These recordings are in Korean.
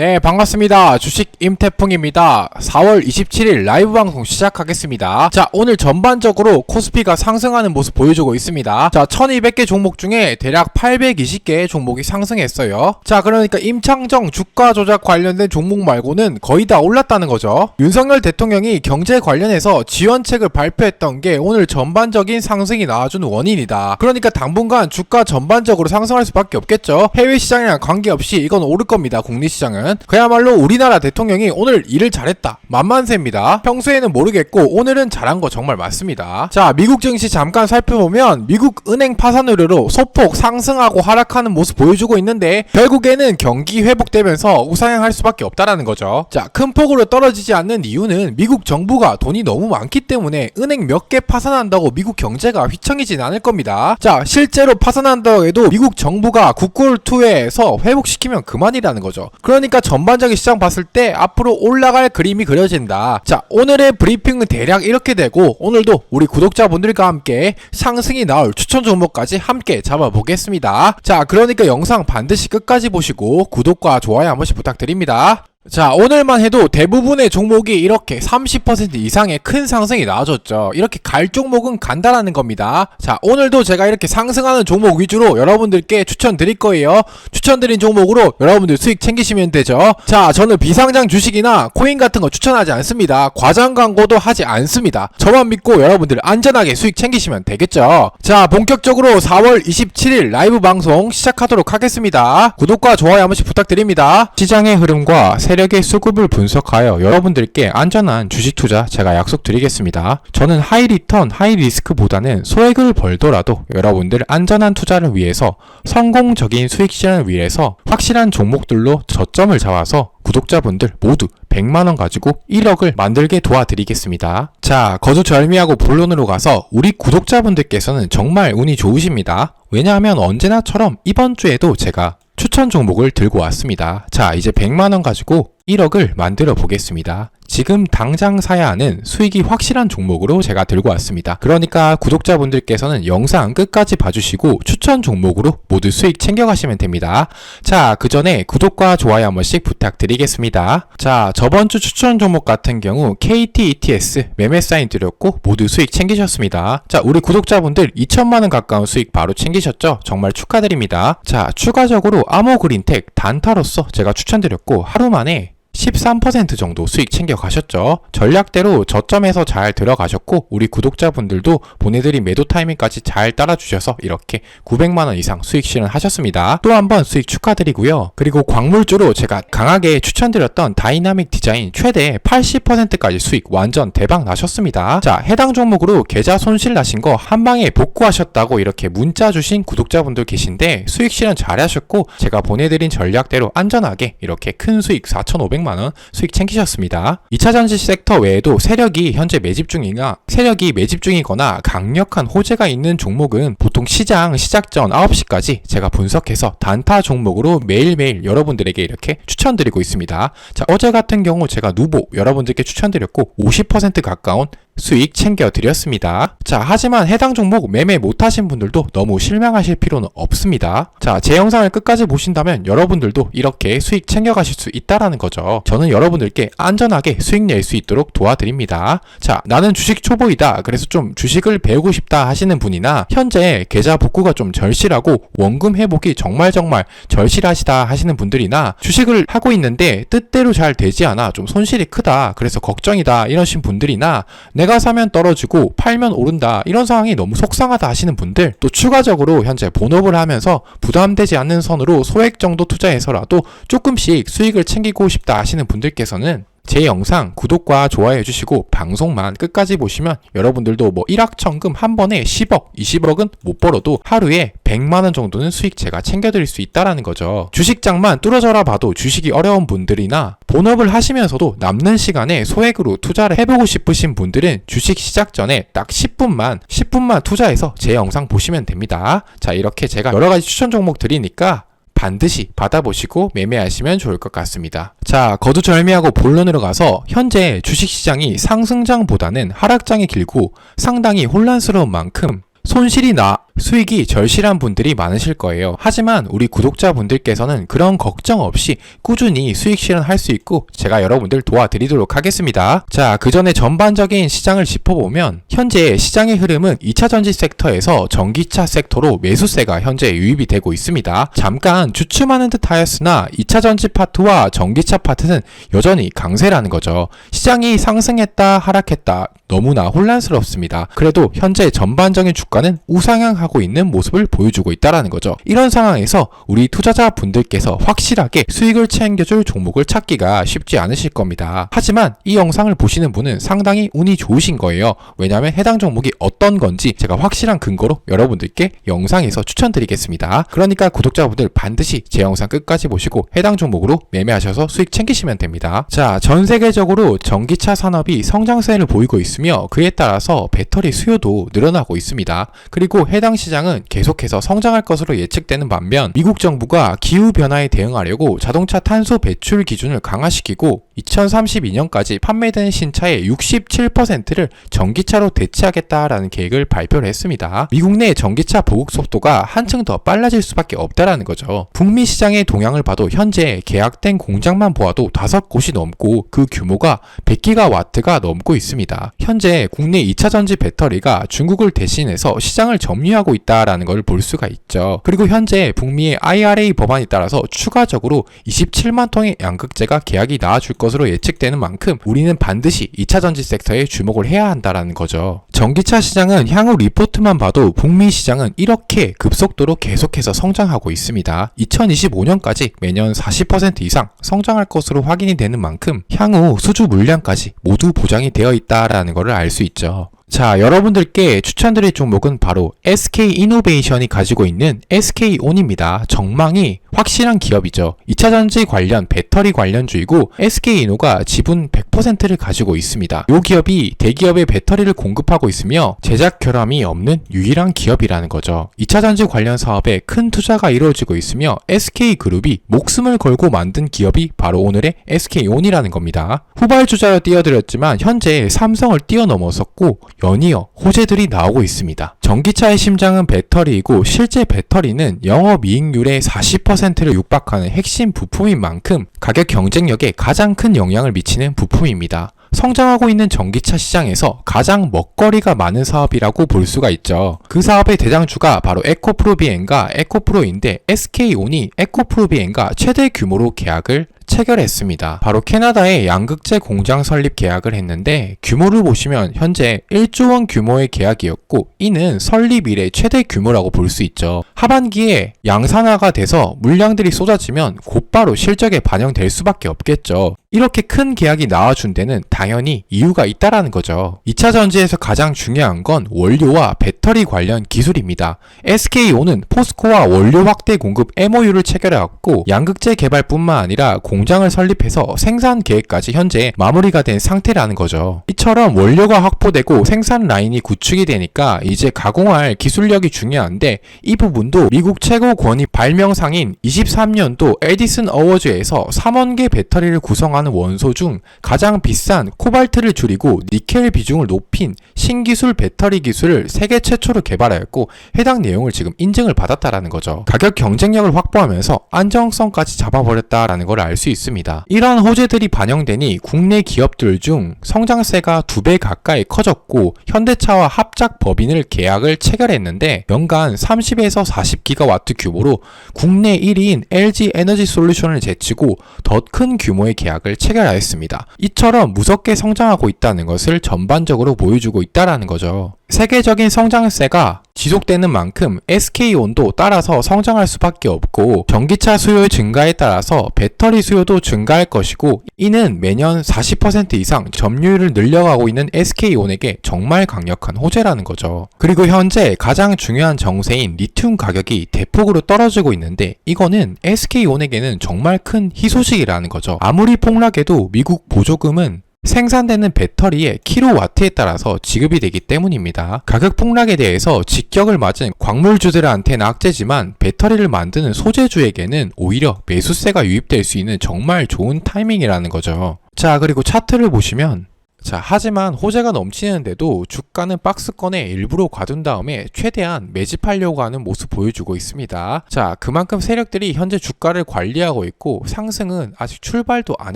네, 반갑습니다. 주식 임태풍입니다. 4월 27일 라이브 방송 시작하겠습니다. 자, 오늘 전반적으로 코스피가 상승하는 모습 보여주고 있습니다. 자, 1200개 종목 중에 대략 820개 종목이 상승했어요. 자, 그러니까 임창정 주가 조작 관련된 종목 말고는 거의 다 올랐다는 거죠. 윤석열 대통령이 경제 관련해서 지원책을 발표했던 게 오늘 전반적인 상승이 나와준 원인이다. 그러니까 당분간 주가 전반적으로 상승할 수밖에 없겠죠. 해외 시장이랑 관계없이 이건 오를 겁니다. 국내 시장은. 그야말로 우리나라 대통령이 오늘 일을 잘했다. 만만세입니다. 평소에는 모르겠고 오늘은 잘한 거 정말 맞습니다. 자, 미국 증시 잠깐 살펴보면 미국 은행 파산 우려로 소폭 상승하고 하락하는 모습 보여주고 있는데 결국에는 경기 회복되면서 우상향할 수밖에 없다라는 거죠. 자, 큰 폭으로 떨어지지 않는 이유는 미국 정부가 돈이 너무 많기 때문에 은행 몇 개 파산한다고 미국 경제가 휘청이진 않을 겁니다. 자, 실제로 파산한다고 해도 미국 정부가 국고를 투여해서 회복시키면 그만이라는 거죠. 그러니까 전반적인 시장 봤을 때 앞으로 올라갈 그림이 그려진다. 자, 오늘의 브리핑은 대략 이렇게 되고 오늘도 우리 구독자분들과 함께 상승이 나올 추천 종목까지 함께 잡아보겠습니다. 자, 그러니까 영상 반드시 끝까지 보시고 구독과 좋아요 한 번씩 부탁드립니다. 자 오늘만 해도 대부분의 종목이 이렇게 30% 이상의 큰 상승이 나와줬죠. 이렇게 갈 종목은 간다라는 겁니다. 자 오늘도 제가 이렇게 상승하는 종목 위주로 여러분들께 추천드릴 거예요. 추천드린 종목으로 여러분들 수익 챙기시면 되죠. 자 저는 비상장 주식이나 코인 같은 거 추천하지 않습니다. 과장 광고도 하지 않습니다. 저만 믿고 여러분들 안전하게 수익 챙기시면 되겠죠. 자 본격적으로 4월 27일 라이브 방송 시작하도록 하겠습니다. 구독과 좋아요 한 번씩 부탁드립니다. 시장의 흐름과 세 력의 수급을 분석하여 여러분들께 안전한 주식 투자 제가 약속드리겠습니다. 저는 하이 리턴, 하이 리스크보다는 소액을 벌더라도 여러분들 안전한 투자를 위해서 성공적인 수익 실현을 위해서 확실한 종목들로 저점을 잡아서 구독자분들 모두 100만원 가지고 1억을 만들게 도와드리겠습니다. 자, 거두절미하고 본론으로 가서 우리 구독자분들께서는 정말 운이 좋으십니다. 왜냐하면 언제나처럼 이번 주에도 제가 추천 종목을 들고 왔습니다. 자, 이제 100만원 가지고 1억을 만들어 보겠습니다. 지금 당장 사야 하는 수익이 확실한 종목으로 제가 들고 왔습니다. 그러니까 구독자분들께서는 영상 끝까지 봐주시고 추천 종목으로 모두 수익 챙겨가시면 됩니다. 자, 그 전에 구독과 좋아요 한 번씩 부탁드리겠습니다. 자, 저번 주 추천 종목 같은 경우 KT ETS 매매 사인 드렸고 모두 수익 챙기셨습니다. 자, 우리 구독자분들 2천만원 가까운 수익 바로 챙기셨죠? 정말 축하드립니다. 자, 추가적으로 아모그린텍 단타로서 제가 추천드렸고 하루 만에 13% 정도 수익 챙겨 가셨죠. 전략대로 저점에서 잘 들어가셨고 우리 구독자분들도 보내드린 매도 타이밍까지 잘 따라주셔서 이렇게 900만원 이상 수익 실현하셨습니다. 또 한 번 수익 축하드리고요. 그리고 광물주로 제가 강하게 추천드렸던 다이나믹 디자인 최대 80%까지 수익 완전 대박 나셨습니다. 자 해당 종목으로 계좌 손실 나신 거 한방에 복구하셨다고 이렇게 문자 주신 구독자분들 계신데 수익 실현 잘 하셨고 제가 보내드린 전략대로 안전하게 이렇게 큰 수익 4,500만 원 수익 챙기셨습니다. 2차 전지 섹터 외에도 세력이 현재 매집 중이나 세력이 매집 중이거나 강력한 호재가 있는 종목은 보통 시장 시작 전 9시까지 제가 분석해서 단타 종목으로 매일매일 여러분들에게 이렇게 추천드리고 있습니다. 자, 어제 같은 경우 제가 누보 여러분들께 추천드렸고 50% 가까운 수익 챙겨드렸습니다. 자, 하지만 해당 종목 매매 못하신 분들도 너무 실망하실 필요는 없습니다. 자, 제 영상을 끝까지 보신다면 여러분들도 이렇게 수익 챙겨가실 수 있다라는 거죠. 저는 여러분들께 안전하게 수익 낼 수 있도록 도와드립니다. 자, 나는 주식 초보이다. 그래서 좀 주식을 배우고 싶다 하시는 분이나 현재 계좌 복구가 좀 절실하고 원금 회복이 정말 정말 절실하시다 하시는 분들이나 주식을 하고 있는데 뜻대로 잘 되지 않아 좀 손실이 크다. 그래서 걱정이다. 이러신 분들이나 내가 사면 떨어지고 팔면 오른다. 이런 상황이 너무 속상하다 하시는 분들 또 추가적으로 현재 본업을 하면서 부담되지 않는 선으로 소액 정도 투자해서라도 조금씩 수익을 챙기고 싶다 하시는 분들께서는 제 영상 구독과 좋아요 해주시고 방송만 끝까지 보시면 여러분들도 뭐 일확천금 한 번에 10억, 20억은 못 벌어도 하루에 100만원 정도는 수익 제가 챙겨드릴 수 있다라는 거죠. 주식장만 뚫어져라 봐도 주식이 어려운 분들이나 본업을 하시면서도 남는 시간에 소액으로 투자를 해보고 싶으신 분들은 주식 시작 전에 딱 10분만 10분만 투자해서 제 영상 보시면 됩니다. 자 이렇게 제가 여러 가지 추천 종목 드리니까 반드시 받아보시고 매매하시면 좋을 것 같습니다. 자, 거두절미하고 본론으로 가서 현재 주식시장이 상승장보다는 하락장이 길고 상당히 혼란스러운 만큼 손실이 나 수익이 절실한 분들이 많으실 거예요. 하지만 우리 구독자분들께서는 그런 걱정 없이 꾸준히 수익 실현할 수 있고 제가 여러분들 도와드리도록 하겠습니다. 자, 그 전에 전반적인 시장을 짚어보면 현재 시장의 흐름은 2차 전지 섹터에서 전기차 섹터로 매수세가 현재 유입이 되고 있습니다. 잠깐 주춤하는 듯 하였으나 2차 전지 파트와 전기차 파트는 여전히 강세라는 거죠. 시장이 상승했다 하락했다 너무나 혼란스럽습니다. 그래도 현재 전반적인 주가는 우상향하고 있는 모습을 보여주고 있다라는 거죠. 이런 상황에서 우리 투자자 분들께서 확실하게 수익을 챙겨줄 종목을 찾기가 쉽지 않으실 겁니다. 하지만 이 영상을 보시는 분은 상당히 운이 좋으신 거예요. 왜냐하면 해당 종목이 어떤 건지 제가 확실한 근거로 여러분들께 영상에서 추천드리겠습니다. 그러니까 구독자분들 반드시 제 영상 끝까지 보시고 해당 종목으로 매매하셔서 수익 챙기시면 됩니다. 자, 전 세계적으로 전기차 산업이 성장세를 보이고. 있으며 그에 따라서 배터리 수요도 늘어나고 있습니다. 그리고 해당 시장은 계속해서 성장할 것으로 예측되는 반면 미국 정부가 기후 변화에 대응하려고 자동차 탄소 배출 기준을 강화시키고 2032년까지 판매되는 신차의 67%를 전기차로 대체하겠다라는 계획을 발표를 했습니다. 미국 내 전기차 보급 속도가 한층 더 빨라질 수밖에 없다라는 거죠. 북미 시장의 동향을 봐도 현재 계약된 공장만 보아도 다섯 곳이 넘고 그 규모가 100기가 와트가 넘고 있습니다. 현재 국내 2차 전지 배터리가 중국을 대신해서 시장을 점유하고 있다라는 걸 볼 수가 있죠. 그리고 현재 북미의 IRA 법안에 따라서 추가적으로 27만 통의 양극재가 계약이 나와줄 것으로 예측되는 만큼 우리는 반드시 2차 전지 섹터에 주목을 해야 한다라는 거죠. 전기차 시장은 향후 리포트만 봐도 북미 시장은 이렇게 급속도로 계속해서 성장하고 있습니다. 2025년까지 매년 40% 이상 성장할 것으로 확인이 되는 만큼 향후 수주 물량까지 모두 보장이 되어 있다라는 것을 알 수 있죠. 자, 여러분들께 추천드릴 종목은 바로 SK 이노베이션이 가지고 있는 SK온입니다. 정망이 확실한 기업이죠. 2차 전지 관련 배터리 관련주이고 SK 이노가 지분 100%를 가지고 있습니다. 이 기업이 대기업의 배터리를 공급하고 있으며 제작 결함이 없는 유일한 기업이라는 거죠. 2차 전지 관련 사업에 큰 투자가 이루어지고 있으며 SK 그룹이 목숨을 걸고 만든 기업이 바로 오늘의 SK온이라는 겁니다. 후발 주자로 띄워드렸지만 현재 삼성을 뛰어넘었었고 연이어 호재들이 나오고 있습니다. 전기차의 심장은 배터리이고 실제 배터리는 영업이익률의 40%를 육박하는 핵심 부품인 만큼 가격 경쟁력에 가장 큰 영향을 미치는 부품입니다. 성장하고 있는 전기차 시장에서 가장 먹거리가 많은 사업이라고 볼 수가 있죠. 그 사업의 대장주가 바로 에코프로비엔과 에코프로인데 SK온이 에코프로비엔과 최대 규모로 계약을 체결했습니다. 바로 캐나다의 양극재 공장 설립 계약을 했는데 규모를 보시면 현재 1조 원 규모의 계약이었고 이는 설립 이래 최대 규모라고 볼 수 있죠. 하반기에 양산화가 돼서 물량들이 쏟아지면 곧바로 실적에 반영될 수밖에 없겠죠. 이렇게 큰 계약이 나와준 데는 당연히 이유가 있다라는 거죠. 2차 전지에서 가장 중요한 건 원료와 배터리 관련 기술입니다. SKO는 포스코와 원료 확대 공급 MOU를 체결해왔고 양극재 개발뿐만 아니라 공 장을 설립해서 생산 계획까지 현재 마무리가 된 상태라는 거죠. 이처럼 원료가 확보되고 생산 라인이 구축이 되니까 이제 가공할 기술력이 중요한데 이 부분도 미국 최고 권위 발명상인 23년도 에디슨 어워즈에서 3원계 배터리를 구성하는 원소 중 가장 비싼 코발트를 줄이고 니켈 비중을 높인 신기술 배터리 기술을 세계 최초로 개발하였고 해당 내용을 지금 인증을 받았다라는 거죠. 가격 경쟁력을 확보하면서 안정성까지 잡아버렸다라는 걸 알수 있습니다. 이러한 호재들이 반영되니 국내 기업들 중 성장세가 두 배 가까이 커졌고 현대차와 합작 법인을 계약을 체결했는데 연간 30에서 40기가와트 규모로 국내 1위인 LG 에너지 솔루션을 제치고 더 큰 규모의 계약을 체결하였습니다. 이처럼 무섭게 성장하고 있다는 것을 전반적으로 보여주고 있다라는 거죠. 세계적인 성장세가 지속되는 만큼 SK온도 따라서 성장할 수밖에 없고 전기차 수요의 증가에 따라서 배터리 수요도 증가할 것이고 이는 매년 40% 이상 점유율을 늘려가고 있는 SK온에게 정말 강력한 호재라는 거죠. 그리고 현재 가장 중요한 정세인 리튬 가격이 대폭으로 떨어지고 있는데 이거는 SK온에게는 정말 큰 희소식이라는 거죠. 아무리 폭락해도 미국 보조금은 생산되는 배터리의 킬로와트에 따라서 지급이 되기 때문입니다. 가격 폭락에 대해서 직격을 맞은 광물주들한테는 악재지만 배터리를 만드는 소재주에게는 오히려 매수세가 유입될 수 있는 정말 좋은 타이밍이라는 거죠. 자, 그리고 차트를 보시면 자, 하지만 호재가 넘치는데도 주가는 박스권에 일부러 가둔 다음에 최대한 매집하려고 하는 모습 보여주고 있습니다. 자, 그만큼 세력들이 현재 주가를 관리하고 있고 상승은 아직 출발도 안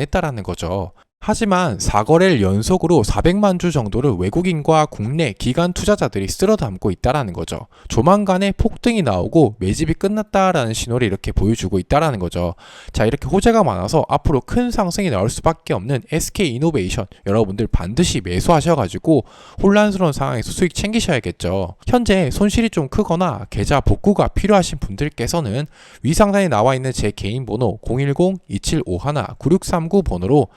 했다라는 거죠. 하지만 4거래일 연속으로 400만 주 정도를 외국인과 국내 기관 투자자들이 쓸어 담고 있다라는 거죠. 조만간에 폭등이 나오고 매집이 끝났다라는 신호를 이렇게 보여주고 있다라는 거죠. 자, 이렇게 호재가 많아서 앞으로 큰 상승이 나올 수밖에 없는 SK 이노베이션 여러분들 반드시 매수하셔가지고 혼란스러운 상황에서 수익 챙기셔야겠죠. 현재 손실이 좀 크거나 계좌 복구가 필요하신 분들께서는 위상단에 나와 있는 제 개인 번호 010-2751-9639 번호로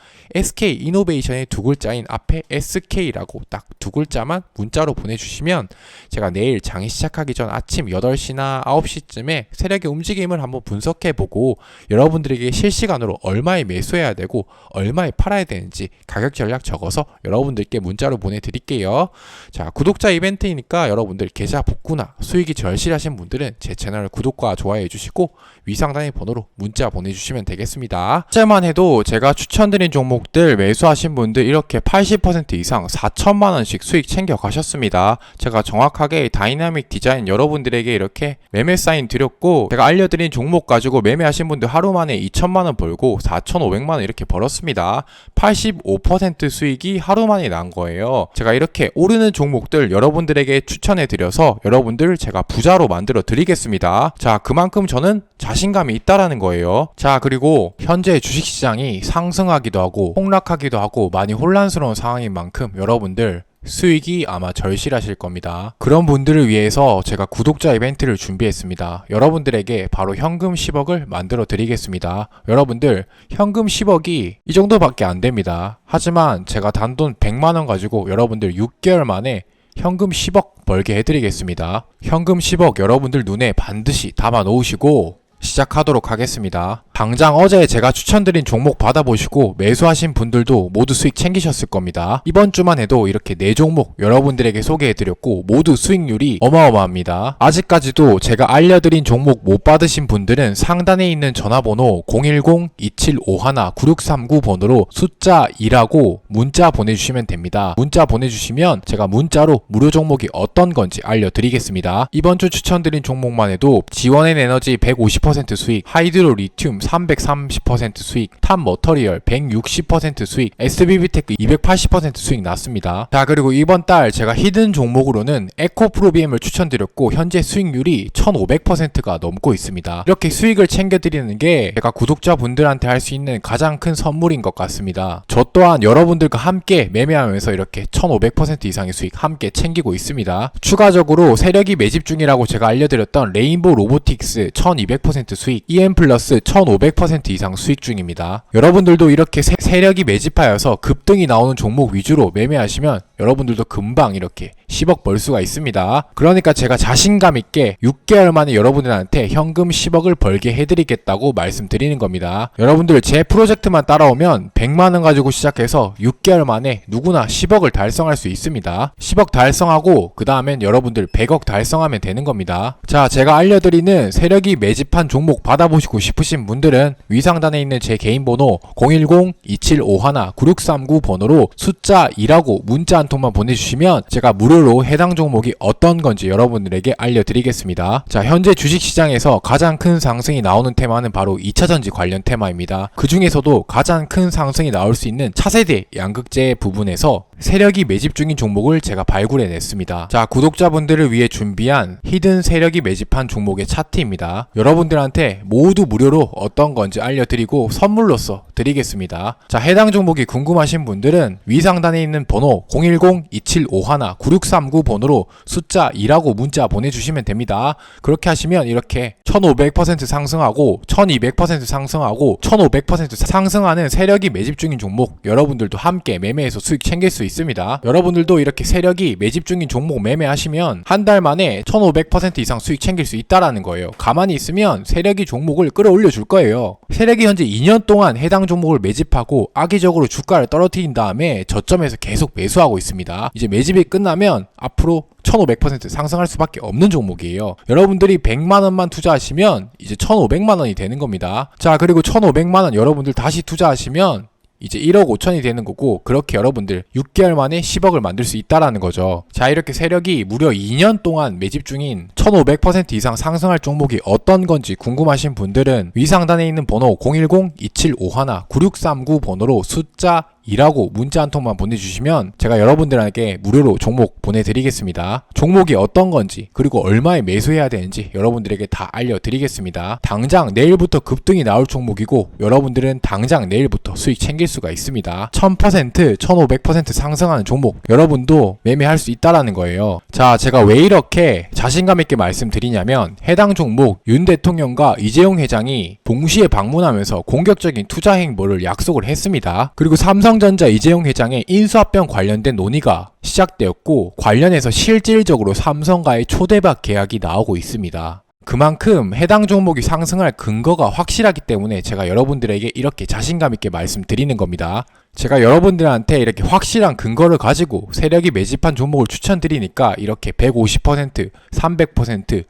이노베이션의 두 글자인 앞에 SK라고 딱 두 글자만 문자로 보내주시면 제가 내일 장이 시작하기 전 아침 8시나 9시쯤에 세력의 움직임을 한번 분석해보고 여러분들에게 실시간으로 얼마에 매수해야 되고 얼마에 팔아야 되는지 가격 전략 적어서 여러분들께 문자로 보내드릴게요. 자, 구독자 이벤트이니까 여러분들 계좌 복구나 수익이 절실하신 분들은 제 채널 구독과 좋아해 주시고 위상단의 번호로 문자 보내주시면 되겠습니다. 어제만 해도 제가 추천드린 종목들 매수하신 분들 이렇게 80% 이상 4천만 원씩 수익 챙겨 가셨습니다. 제가 정확하게 다이나믹 디자인 여러분들에게 이렇게 매매 사인 드렸고 제가 알려드린 종목 가지고 매매하신 분들 하루 만에 2천만 원 벌고 4,500만 원 이렇게 벌었습니다. 85% 수익이 하루 만에 난 거예요. 제가 이렇게 오르는 종목들 여러분들에게 추천해 드려서 여러분들 제가 부자로 만들어 드리겠습니다. 자, 그만큼 저는 자신감이 있다라는 거예요. 자, 그리고 현재 주식시장이 상승하기도 하고 폭락 하기도 하고 많이 혼란스러운 상황인 만큼 여러분들 수익이 아마 절실하실 겁니다. 그런 분들을 위해서 제가 구독자 이벤트를 준비했습니다. 여러분들에게 바로 현금 10억을 만들어 드리겠습니다. 여러분들 현금 10억이 이 정도밖에 안 됩니다. 하지만 제가 단돈 100만원 가지고 여러분들 6개월 만에 현금 10억 벌게 해드리겠습니다. 현금 10억 여러분들 눈에 반드시 담아 놓으시고 시작하도록 하겠습니다. 당장 어제 제가 추천드린 종목 받아보시고 매수하신 분들도 모두 수익 챙기셨을 겁니다. 이번 주만 해도 이렇게 네 종목 여러분들에게 소개해드렸고 모두 수익률이 어마어마합니다. 아직까지도 제가 알려드린 종목 못 받으신 분들은 상단에 있는 전화번호 010-2751-9639 번호로 숫자 2라고 문자 보내주시면 됩니다. 문자 보내주시면 제가 문자로 무료 종목이 어떤 건지 알려드리겠습니다. 이번 주 추천드린 종목만 해도 지원엔 에너지 150% 수익, 하이드로 리튬 330% 수익, 탑 머터리얼 160% 수익, SBB테크 280% 수익 났습니다. 자 그리고 이번 달 제가 히든 종목으로는 에코 프로비엠을 추천드렸고 현재 수익률이 1500%가 넘고 있습니다. 이렇게 수익을 챙겨드리는 게 제가 구독자분들한테 할 수 있는 가장 큰 선물인 것 같습니다. 저 또한 여러분들과 함께 매매하면서 이렇게 1500% 이상의 수익 함께 챙기고 있습니다. 추가적으로 세력이 매집 중이라고 제가 알려드렸던 레인보 로보틱스 1200% 수익, EM 플러스 1500% 이상 수익 중입니다. 여러분들도 이렇게 세, 세력이 매집하여서 급등이 나오는 종목 위주로 매매하시면 여러분들도 금방 이렇게 10억 벌 수가 있습니다. 그러니까 제가 자신감 있게 6개월 만에 여러분들한테 현금 10억을 벌게 해드리겠다고 말씀드리는 겁니다. 여러분들 제 프로젝트만 따라오면 100만원 가지고 시작해서 6개월 만에 누구나 10억을 달성할 수 있습니다. 10억 달성하고 그 다음엔 여러분들 100억 달성하면 되는 겁니다. 자, 제가 알려드리는 세력이 매집한 종목 받아보시고 싶으신 분들 은 위상단에 있는 제 개인 번호 010-2751-9639 번호로 숫자 2라고 문자 한 통만 보내주시면 제가 무료로 해당 종목이 어떤 건지 여러분들에게 알려드리겠습니다. 자, 현재 주식시장에서 가장 큰 상승이 나오는 테마는 바로 2차전지 관련 테마입니다. 그 중에서도 가장 큰 상승이 나올 수 있는 차세대 양극재 부분에서 세력이 매집 중인 종목을 제가 발굴해 냈습니다. 자, 구독자분들을 위해 준비한 히든 세력이 매집한 종목의 차트입니다. 여러분들한테 모두 무료로 어떤 건지 알려드리고 선물로서 드리겠습니다. 자, 해당 종목이 궁금하신 분들은 위상단에 있는 번호 010-2751-9639 번호로 숫자 2라고 문자 보내주시면 됩니다. 그렇게 하시면 이렇게 1500% 상승하고 1200% 상승하고 1500% 상승하는 세력이 매집 중인 종목 여러분들도 함께 매매해서 수익 챙길 수 있습니다. 여러분들도 이렇게 세력이 매집 중인 종목 매매하시면 한 달 만에 1500% 이상 수익 챙길 수 있다라는 거예요. 가만히 있으면 세력이 종목을 끌어올려 줄 거예요. 세력이 현재 2년 동안 해당 종목을 매집하고 악의적으로 주가를 떨어뜨린 다음에 저점에서 계속 매수하고 있습니다. 이제 매집이 끝나면 앞으로 1500% 상승할 수밖에 없는 종목이에요. 여러분들이 100만 원만 투자하시면 이제 1500만 원이 되는 겁니다. 자, 그리고 1500만 원 여러분들 다시 투자하시면 이제 1억 5천이 되는 거고 그렇게 여러분들 6개월 만에 10억을 만들 수 있다라는 거죠. 자 이렇게 세력이 무려 2년 동안 매집 중인 1500% 이상 상승할 종목이 어떤 건지 궁금하신 분들은 위 상단에 있는 번호 010-2751-9639 번호로 숫자 2라고 문자 한 통만 보내주시면 제가 여러분들에게 무료로 종목 보내드리겠습니다. 종목이 어떤 건지 그리고 얼마에 매수해야 되는지 여러분들에게 다 알려드리겠습니다. 당장 내일부터 급등이 나올 종목이고 여러분들은 당장 내일부터 수익 챙길 수가 있습니다. 1000%, 1500% 상승하는 종목 여러분도 매매할 수 있다라는 거예요. 자, 제가 왜 이렇게 자신감 있게 말씀드리냐면 해당 종목 윤 대통령과 이재용 회장이 동시에 방문하면서 공격적인 투자 행보를 약속을 했습니다. 그리고 삼성 전자 이재용 회장의 인수합병 관련된 논의가 시작되었고 관련해서 실질적으로 삼성과의 초대박 계약이 나오고 있습니다. 그만큼 해당 종목이 상승할 근거가 확실하기 때문에 제가 여러분들에게 이렇게 자신감 있게 말씀드리는 겁니다. 제가 여러분들한테 이렇게 확실한 근거를 가지고 세력이 매집한 종목을 추천드리니까 이렇게 150%, 300%,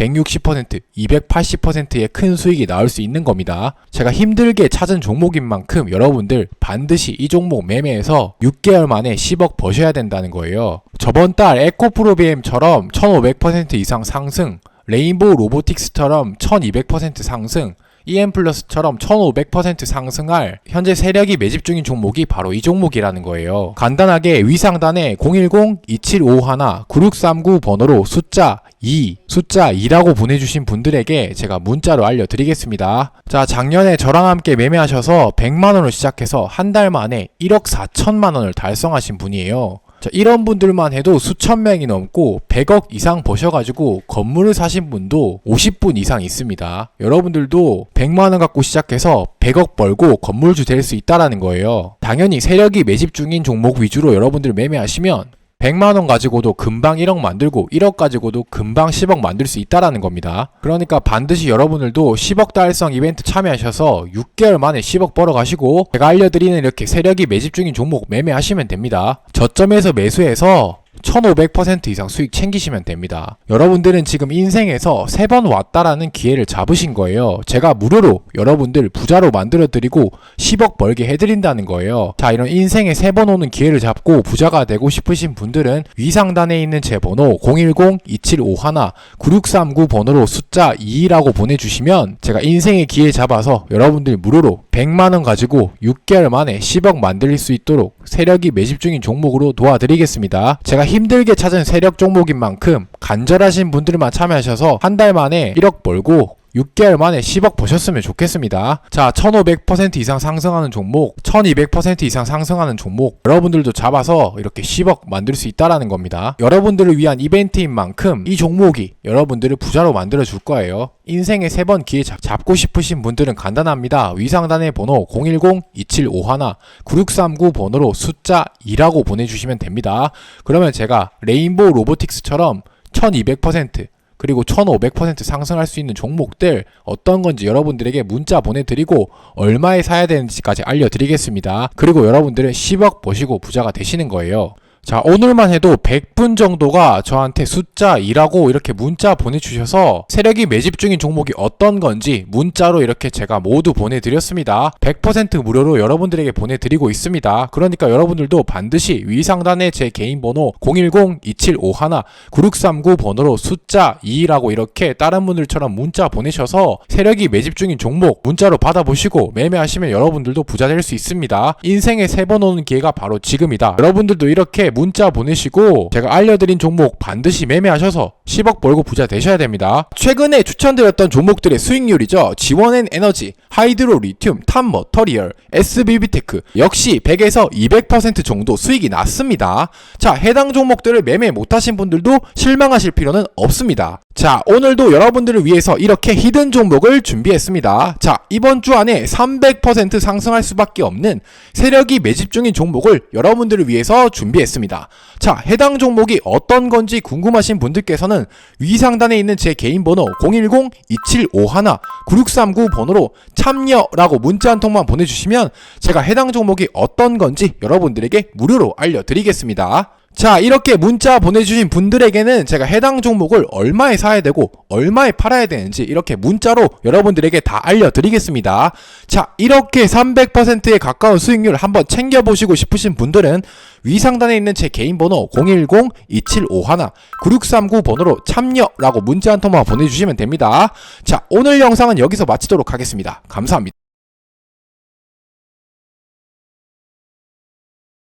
160%, 280%의 큰 수익이 나올 수 있는 겁니다. 제가 힘들게 찾은 종목인 만큼 여러분들 반드시 이 종목 매매해서 6개월 만에 10억 버셔야 된다는 거예요. 저번 달 에코프로비엠처럼 1500% 이상 상승, 레인보우 로보틱스처럼 1200% 상승, EM 플러스처럼 1500% 상승할 현재 세력이 매집 중인 종목이 바로 이 종목이라는 거예요. 간단하게 위상단에 010-2751-9639 번호로 숫자 2, 숫자 2라고 보내주신 분들에게 제가 문자로 알려드리겠습니다. 자, 작년에 저랑 함께 매매하셔서 100만원을 시작해서 한 달 만에 1억 4천만원을 달성하신 분이에요. 자, 이런 분들만 해도 수천 명이 넘고 100억 이상 버셔가지고 건물을 사신 분도 50분 이상 있습니다. 여러분들도 100만원 갖고 시작해서 100억 벌고 건물주 될 수 있다라는 거예요. 당연히 세력이 매집 중인 종목 위주로 여러분들 매매하시면 100만원 가지고도 금방 1억 만들고 1억 가지고도 금방 10억 만들 수 있다라는 겁니다. 그러니까 반드시 여러분들도 10억 달성 이벤트 참여하셔서 6개월 만에 10억 벌어 가시고 제가 알려드리는 이렇게 세력이 매집 중인 종목 매매하시면 됩니다. 저점에서 매수해서 1500% 이상 수익 챙기시면 됩니다. 여러분들은 지금 인생에서 세번 왔다라는 기회를 잡으신 거예요. 제가 무료로 여러분들 부자로 만들어드리고 10억 벌게 해드린다는 거예요. 자, 이런 인생에 세번 오는 기회를 잡고 부자가 되고 싶으신 분들은 위상단에 있는 제 번호 010-2751-9639 번호로 숫자 2라고 보내주시면 제가 인생의 기회 잡아서 여러분들 무료로 100만원 가지고 6개월 만에 10억 만들 수 있도록 세력이 매집 중인 종목으로 도와드리겠습니다. 제가 힘들게 찾은 세력 종목인 만큼 간절하신 분들만 참여하셔서 한 달 만에 1억 벌고 6개월 만에 10억 버셨으면 좋겠습니다. 자, 1500% 이상 상승하는 종목, 1200% 이상 상승하는 종목, 여러분들도 잡아서 이렇게 10억 만들 수 있다라는 겁니다. 여러분들을 위한 이벤트인 만큼 이 종목이 여러분들을 부자로 만들어 줄 거예요. 인생에 세번 기회 잡, 잡고 싶으신 분들은 간단합니다. 위상단의 번호 010-2751-9639 번호로 숫자 2라고 보내주시면 됩니다. 그러면 제가 레인보우 로보틱스처럼 1200% 그리고 1500% 상승할 수 있는 종목들 어떤 건지 여러분들에게 문자 보내드리고 얼마에 사야 되는지까지 알려드리겠습니다. 그리고 여러분들은 10억 버시고 부자가 되시는 거예요. 자, 오늘만 해도 100분 정도가 저한테 숫자 2라고 이렇게 문자 보내주셔서 세력이 매집 중인 종목이 어떤 건지 문자로 이렇게 제가 모두 보내드렸습니다. 100% 무료로 여러분들에게 보내드리고 있습니다. 그러니까 여러분들도 반드시 위상단의 제 개인 번호 010-2751-9639 번호로 숫자 2라고 이렇게 다른 분들처럼 문자 보내셔서 세력이 매집 중인 종목 문자로 받아보시고 매매하시면 여러분들도 부자 될 수 있습니다. 인생에 세번 오는 기회가 바로 지금이다. 여러분들도 이렇게 문자 보내시고 제가 알려드린 종목 반드시 매매하셔서 10억 벌고 부자 되셔야 됩니다. 최근에 추천드렸던 종목들의 수익률이죠. 지원앤 에너지, 하이드로 리튬, 탐머터리얼, SBB테크 역시 100에서 200% 정도 수익이 났습니다. 자, 해당 종목들을 매매 못하신 분들도 실망하실 필요는 없습니다. 자, 오늘도 여러분들을 위해서 이렇게 히든 종목을 준비했습니다. 자, 이번 주 안에 300% 상승할 수밖에 없는 세력이 매집 중인 종목을 여러분들을 위해서 준비했습니다. 드리겠습니다. 자, 해당 종목이 어떤 건지 궁금하신 분들께서는 위 상단에 있는 제 개인 번호 010-2751-9639 번호로 참여라고 문자 한 통만 보내주시면 제가 해당 종목이 어떤 건지 여러분들에게 무료로 알려드리겠습니다. 자, 이렇게 문자 보내주신 분들에게는 제가 해당 종목을 얼마에 사야 되고 얼마에 팔아야 되는지 이렇게 문자로 여러분들에게 다 알려드리겠습니다. 자, 이렇게 300%에 가까운 수익률 한번 챙겨보시고 싶으신 분들은 위 상단에 있는 제 개인 번호 010-2751-9639 번호로 참여라고 문자 한 통만 보내주시면 됩니다. 자, 오늘 영상은 여기서 마치도록 하겠습니다. 감사합니다.